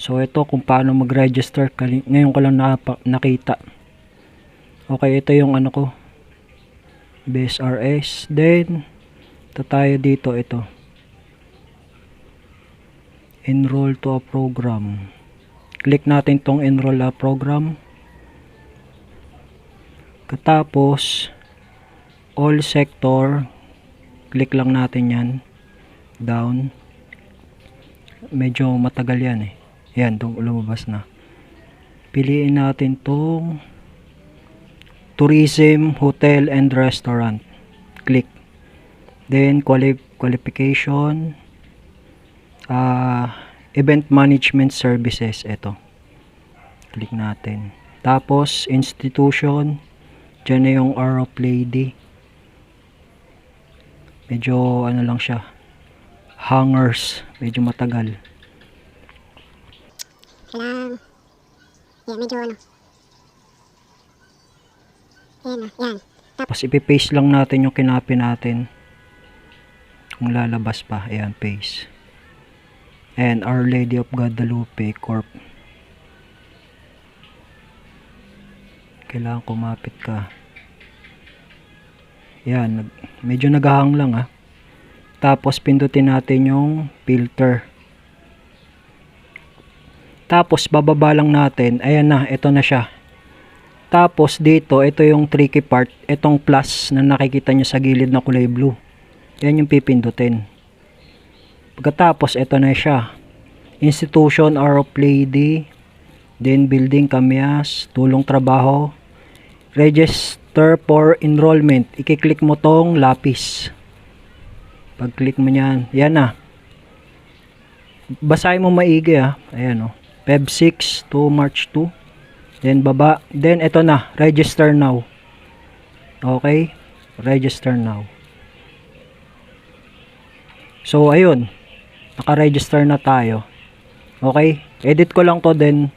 So ito kung paano mag-register ngayon ko lang nakita. Okay, ito yung ano ko. BSRS. Then ito tayo dito ito. Enroll to a program. Click natin tong enroll a program. Katapos all sector click lang natin yan down medyo matagal yan eh yan dum- lumabas na. Piliin natin tong tourism hotel and restaurant. Click. Then quali- qualification. Ah event management services. Ito click natin. Tapos institution. Dyan na yung of Lady medyo ano lang siya. Hangers medyo matagal Kailangan, yan, medyo ano. Yan na, yan. tapos ipipaste lang natin yung kinapi natin. Kung lalabas pa ayan paste. And Our Lady of Guadalupe Corp. Kailangan kumapit ka. Yan nag- medyo naghahang lang ah. Tapos pindutin natin yung filter tapos bababa lang natin ayan na ito na siya tapos dito, ito yung tricky part. Itong plus na nakikita nyo sa gilid na kulay blue. Yan yung pipindutin. Pagkatapos, ito na siya. Institution, R of Lady. Then, building, kamyas. Tulong trabaho. Register for enrollment. Ikiklik mo tong lapis. Pag-click mo yan. Yan na. Basahin mo maigi ah. Ayan oh. Feb 6 to March 2. Then baba. Then ito na, register now. Okay? Register now. So ayun. Naka-register na tayo. Okay? Edit ko lang to then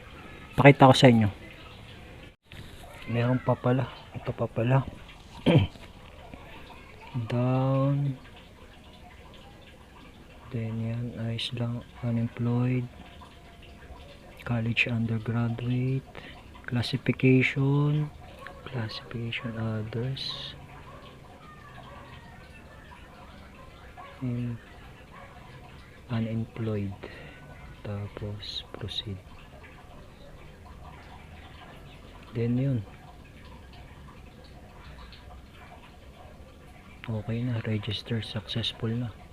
pakita ko sa inyo. Meron pa pala. Ito pa pala. Down. Then yan, ayos lang. Unemployed. College undergraduate. Classification. Classification others. And unemployed. Tapos proceed. Then yun. Okay na, register successful na.